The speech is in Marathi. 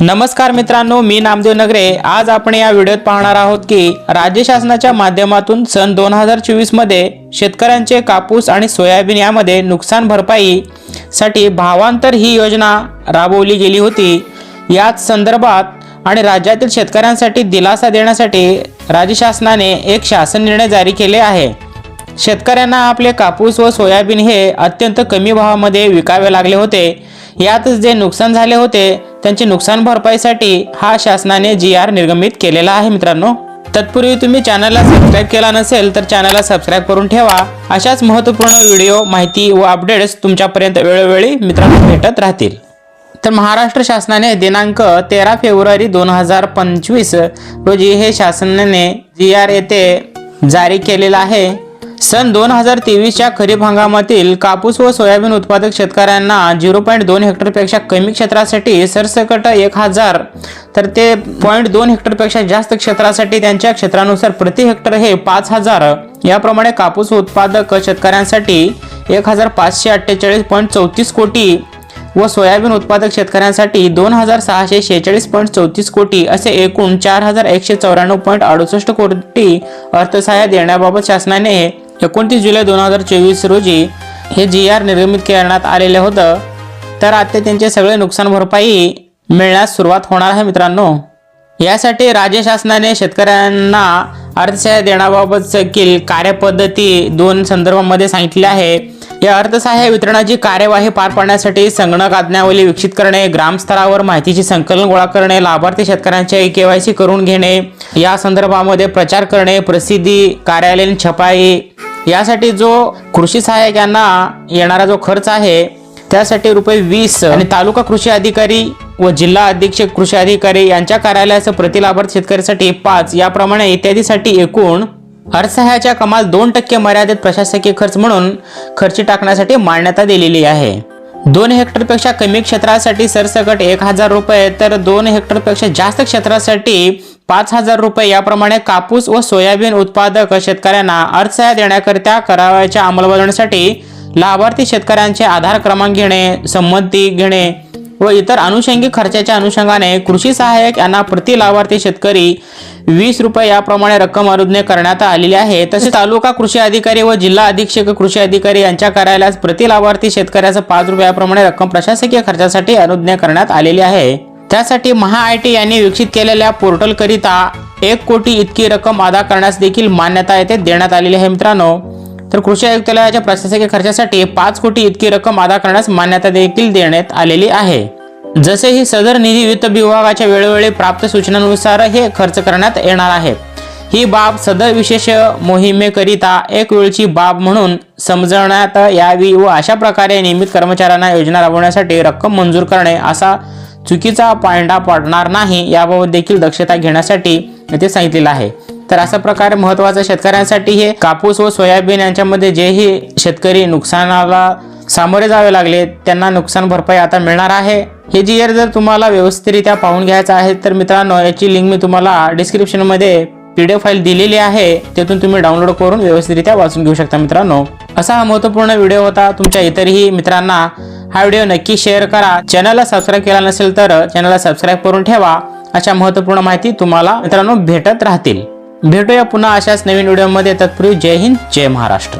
नमस्कार मित्रांनो मी नामदेव नगरे. आज आपण या व्हिडिओत पाहणार आहोत की राज्य शासनाच्या माध्यमातून सन दोन हजार चोवीसमध्ये शेतकऱ्यांचे कापूस आणि सोयाबीन यामध्ये नुकसान भरपाई साठी भावांतर ही योजना राबवली गेली होती. याच संदर्भात आणि राज्यातील शेतकऱ्यांसाठी दिलासा देण्यासाठी राज्य शासनाने एक शासन निर्णय जारी केले आहे. शेतकऱ्यांना आपले कापूस व सोयाबीन हे अत्यंत कमी भावामध्ये विकावे लागले होते. यातच जे नुकसान झाले होते त्यांचे नुकसान भरपाईसाठी हा शासनाने जी आर निर्गमित केलेला आहे मित्रांनो. तत्पूर्वी तुम्ही चॅनलला सबस्क्राईब केला नसेल तर चॅनलला सबस्क्राईब करून ठेवा. अशाच महत्त्वपूर्ण व्हिडिओ माहिती व अपडेट्स तुमच्यापर्यंत वेळोवेळी मित्रांनो भेटत राहतील. तर महाराष्ट्र शासनाने दिनांक तेरा फेब्रुवारी दोन हजार पंचवीस रोजी हे शासनाने जी आर येथे जारी केलेलं आहे. सन दोन हजार तेवीसच्या खरीप हंगामातील कापूस व सोयाबीन उत्पादक शेतकऱ्यांना झिरो पॉईंट दोन हेक्टरपेक्षा कमी क्षेत्रासाठी सरसकट एक हजार तर ते पॉईंट दोन हेक्टरपेक्षा जास्त क्षेत्रासाठी त्यांच्या क्षेत्रानुसार प्रति हेक्टर हे पाच हजार. याप्रमाणे कापूस उत्पादक शेतकऱ्यांसाठी एक हजार पाचशे अठ्ठेचाळीस पॉईंट चौतीस कोटी व सोयाबीन उत्पादक शेतकऱ्यांसाठी दोन हजार सहाशे शेहेचाळीस पॉईंट चौतीस कोटी असे एकूण चार हजार एकशे चौऱ्याण्णव पॉईंट अडुसष्ट कोटी अर्थसहाय्य देण्याबाबत शासनाने एकोणतीस जुलै दोन हजार चोवीस रोजी हे जी आर निर्गमित करण्यात आलेलं होतं तर आता त्यांचे सगळे नुकसान भरपाई मिळण्यास सुरुवात होणार आहे मित्रांनो. यासाठी राज्य शासनाने शेतकऱ्यांना अर्थसहाय्य देण्याबाबत देखील कार्यपद्धती दोन संदर्भामध्ये सांगितले आहे. या अर्थसहाय्य वितरणाची कार्यवाही पार पाडण्यासाठी संगणक आज्ञावली विकसित करणे ग्रामस्तरावर माहितीची संकलन गोळा करणे लाभार्थी शेतकऱ्यांचे केवायसी करून घेणे या संदर्भामध्ये प्रचार करणे प्रसिद्धी कार्यालयीन छपाई यासाठी जो कृषी सहाय्यक यांना येणारा जो खर्च आहे त्यासाठी रुपये वीस आणि तालुका कृषी अधिकारी व जिल्हा अधीक्षक कृषी अधिकारी यांच्या कार्यालयाचं प्रतिलाभार्थ शेतकऱ्यासाठी पाच याप्रमाणे इत्यादीसाठी एकूण अर्थसहाय्याच्या कमाल दोन टक्के मर्यादित प्रशासकीय खर्च म्हणून खर्ची टाकण्यासाठी मान्यता दिलेली आहे. दोन हेक्टरपेक्षा कमी क्षेत्रासाठी सरसकट एक हजार रुपये तर दोन हेक्टरपेक्षा जास्त क्षेत्रासाठी पाच हजार रुपये याप्रमाणे कापूस व सोयाबीन उत्पादक शेतकऱ्यांना अर्थसहाय्य देण्याकरिता करावयाच्या अंमलबजावणीसाठी लाभार्थी शेतकऱ्यांचे आधार क्रमांक घेणे संमती घेणे व इतर अनुषंगिक खर्चाच्या अनुषंगाने कृषी सहाय्यक यांना प्रति लाभार्थी शेतकरी वीस रुपये याप्रमाणे रक्कम अनुज्ञे करण्यात आलेली आहे. तसेच तालुका कृषी अधिकारी व जिल्हा अधीक्षक कृषी अधिकारी यांच्या कार्यालयास प्रति लाभार्थी शेतकऱ्याचं पाच रुपयाप्रमाणे रक्कम प्रशासकीय खर्चासाठी अनुज्ञा करण्यात आलेली आहे. त्यासाठी महा आय टी यांनी विकसित केलेल्या पोर्टलकरिता एक कोटी इतकी रक्कम अदा करण्यास देखील मान्यता येथे देण्यात आलेली आहे मित्रांनो. तर कृषी आयुक्तालयाच्या प्रशासकीय खर्चासाठी पाच कोटी इतकी रक्कम अदा करण्यास मान्यता देखील देण्यात आलेली आहे. जसे ही सदर निधी वित्त विभागाच्या वेळोवेळी प्राप्त सूचनांनुसार हे खर्च करण्यात येणार आहे. ही बाब सदर विशेष मोहिमेकरिता एक वेळची बाब म्हणून समजवण्यात यावी व अशा प्रकारे नियमित कर्मचाऱ्यांना योजना राबवण्यासाठी रक्कम मंजूर करणे असा चुकीचा पायंडा पडणार नाही याबाबत देखील दक्षता घेण्यासाठी ते सांगितलेलं आहे. तर अशा प्रकारे महत्वाचं शेतकऱ्यांसाठी हे कापूस व सोयाबीन यांच्यामध्ये जेही शेतकरी नुकसानाला सामोरे जावे लागले त्यांना नुकसान भरपाई आता मिळणार आहे. हे जी इयर जर तुम्हाला व्यवस्थितरित्या पाहून घ्यायचं आहे तर मित्रांनो याची लिंक मी तुम्हाला डिस्क्रिप्शनमध्ये पी डी एफ फाईल दिलेली आहे. त्यातून तुम्ही डाउनलोड करून व्यवस्थितरित्या वाचून घेऊ शकता मित्रांनो. असा हा महत्त्वपूर्ण व्हिडिओ होता. तुमच्या इतरही मित्रांना हा व्हिडिओ नक्की शेअर करा. चॅनलला सबस्क्राईब केला नसेल तर चॅनलला सबस्क्राईब करून ठेवा. अशा महत्त्वपूर्ण माहिती तुम्हाला मित्रांनो भेटत राहतील. भेटूया पुन्हा अशाच नवीन व्हिडिओमध्ये. तत्पूर्वी जय हिंद जय महाराष्ट्र.